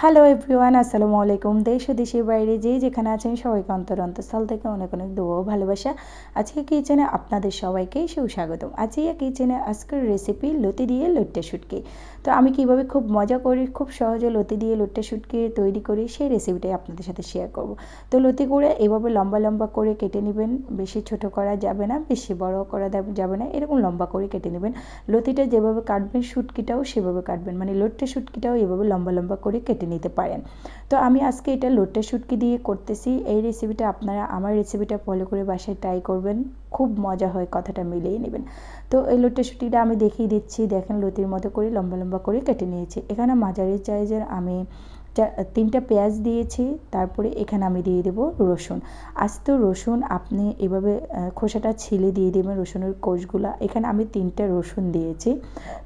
Hello everyone আসসালামু আলাইকুম। দেশ ও দেশের বাইরে যে যেখানে আছেন সবাইকে অন্তর অন্তঃস্থল থেকে অনেক অনেক দোয়া ভালোবাসা। আজকে কিচেনে আপনাদের সবাইকে সুস্বাগতম। আজকে কিচেনে আজকের রেসিপি লতি দিয়ে লট্টে শুটকি। তো আমি কীভাবে খুব মজা করি, খুব সহজে লতি দিয়ে লট্টে শুটকি তৈরি করি সেই রেসিপিটাই আপনাদের সাথে শেয়ার করব। তো লতি করে এভাবে লম্বা লম্বা করে কেটে নেবেন। বেশি ছোট করা যাবে না, বেশি বড় করা যাবে না, এরকম লম্বা করে কেটে নেবেন। লতিটা যেভাবে কাটবেন, শুটকিটাও সেভাবে কাটবেন। মানে লট্টে শুটকিটাও এভাবে লম্বা লম্বা করে কেটে নিতে পারেন। তো আমি আজকে এটা লোটে শুটকি দিয়ে করতেছি। এই রেসিপিটা আপনারা আমার রেসিপিটা ফলো করে বাসায় ট্রাই করবেন। খুব মজা হয় কথাটা মিলিয়ে নেবেন। তো এই লোটে শুটকিটা আমি দেখিয়ে দিচ্ছি। দেখেন লতির মতো করে লম্বা লম্বা করে কেটে নিয়েছি। এখানে মাঝারি চাইজের আমি তিনটা পেঁয়াজ দিয়েছি, তারপরে এখানে আমি দিয়ে দেবো রসুন। আস্ত রসুন আপনি এভাবে খোসাটা ছিলে দিয়ে দেবেন রসুনের কোষগুলা। এখানে আমি তিনটা রসুন দিয়েছি।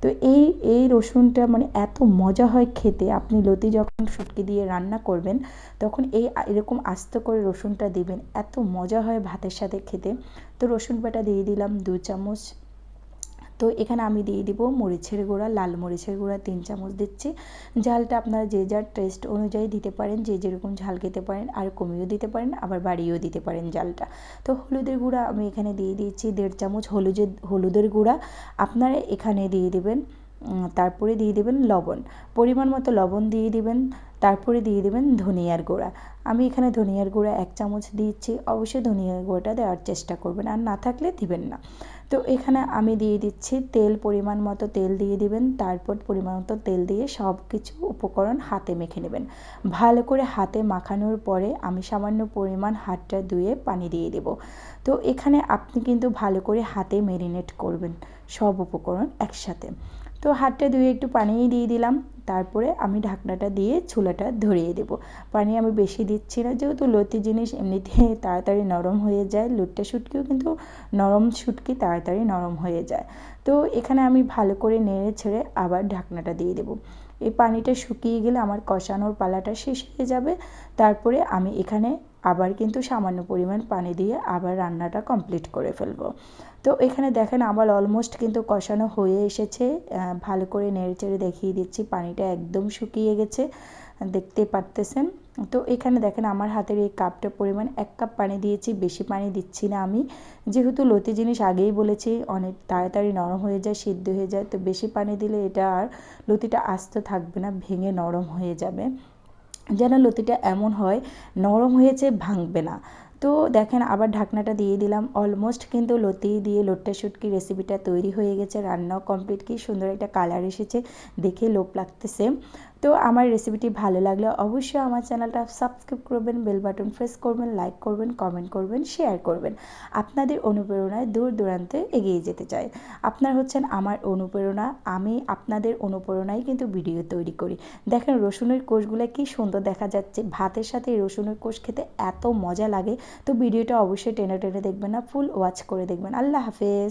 তো এই এই রসুনটা মানে এত মজা হয় খেতে। আপনি লতি যখন শুটকি দিয়ে রান্না করবেন, তখন এই এরকম আস্ত করে রসুনটা দিবেন। এত মজা হয় ভাতের সাথে খেতে। তো রসুন বাটা দিয়ে দিলাম দু চামচ তো এখানে আমি দিয়ে দিব মরিচের গুঁড়া, লাল মরিচের গুঁড়া তিন চামচ দিচ্ছি। ঝালটা আপনারা যে যার টেস্ট অনুযায়ী দিতে পারেন, যে যেরকম ঝাল খেতে পারেন, আর কমিয়েও দিতে পারেন, আবার বাড়িয়েও দিতে পারেন জালটা তো হলুদের গুঁড়া আমি এখানে দিয়ে দিয়েছি দেড় চামচ হলুদের হলুদের গুঁড়া। আপনারা এখানে দিয়ে দেবেন তারপরে দিয়ে দেবেন লবণ। পরিমাণ মতো লবণ দিয়ে দিবেন, তারপরে দিয়ে দেবেন ধনিয়ার গুঁড়া। আমি এখানে ধনিয়ার গুঁড়া এক চামচ দিচ্ছি অবশ্যই ধনিয়ার গুঁড়াটা দেওয়ার চেষ্টা করবেন, আর না থাকলে দিবেন না। তো এখানে আমি দিয়ে দিচ্ছি তেল পরিমাণ মতো তেল দিয়ে দিবেন, তারপর পরিমাণ মতো তেল দিয়ে সব কিছু উপকরণ হাতে মেখে নেবেন। ভালো করে হাতে মাখানোর পরে আমি সামান্য পরিমাণ হাতটা ধুয়ে পানি দিয়ে দেব। তো এখানে আপনি কিন্তু ভালো করে হাতে মেরিনেট করবেন সব উপকরণ একসাথে। তো হাতটা ধুয়ে একটু পানি দিয়ে দিলাম। তারপরে আমি ঢাকনাটা দিয়ে চুলাটা ধরিয়ে দেব। পানি আমি বেশি দিচ্ছি না, যেহেতু লতি জিনিস এমনিতে তাড়াতাড়ি নরম হয়ে যায়। লুটটা শুটকিও কিন্তু নরম শুটকি তাড়াতাড়ি নরম হয়ে যায়। তো এখানে আমি ভালো করে নেড়ে ছেড়ে আবার ঢাকনাটা দিয়ে দেবো। এই পানিটা শুকিয়ে গেলে আমার কষানোর পালাটা শেষ হয়ে যাবে। তারপরে আমি এখানে আবার কিন্তু সামান্য পরিমাণ পানি দিয়ে আবার রান্নাটা কমপ্লিট করে ফেলব। তো এখানে দেখেন আমার অলমোস্ট কিন্তু কষানো হয়ে এসেছে। ভালো করে নেড়ে চেড়ে দেখিয়ে দিচ্ছি, পানিটা একদম শুকিয়ে গেছে। দেখতে পারতেছেন? তো এখানে দেখেন আমার হাতের এই কাপটা পরিমাণ এক কাপ পানি দিয়েছি, বেশি পানি দিচ্ছি না আমি। যেহেতু লতি জিনিস আগেই বলেছি, অনেক তাড়াতাড়ি নরম হয়ে যায়, সিদ্ধ হয়ে যায়, তো বেশি পানি দিলে এটা আর লতিটা আস্ত থাকবে না, ভেঙে নরম হয়ে যাবে। যেন লতিটা এমন হয়, নরম হয়েছে, ভাঙবে না। তো দেখেন, আবার ঢাকনাটা দিয়ে দিলাম অলমোস্ট কিন্তু লতি দিয়ে লোট্টা শুটকি রেসিপিটা তৈরি হয়ে গেছে, রান্নাও কমপ্লিট কি সুন্দর একটা কালার এসেছে, দেখে লোভ লাগতেছে। তো আমার রেসিপিটি ভালো লাগলে অবশ্যই আমার চ্যানেলটা সাবস্ক্রাইব করবেন বেল বাটন প্রেস করবেন লাইক করবেন কমেন্ট করবেন শেয়ার করবেন। আপনাদের অনুপ্রেরণায় দূর দূরান্তে এগিয়ে যেতে চাই। আপনার হচ্ছেন আমার অনুপ্রেরণা, আমি আপনাদের অনুপ্রেরণায় কিন্তু ভিডিও তৈরি করি। দেখেন রসুনের কোষগুলো কি সুন্দর দেখা যাচ্ছে। ভাতের সাথে রসুনের কোষ খেতে এত মজা লাগে। তো ভিডিওটা অবশ্যই টেনে টেনে দেখবেন না ফুল ওয়াচ করে দেখবেন। আল্লাহ হাফেজ।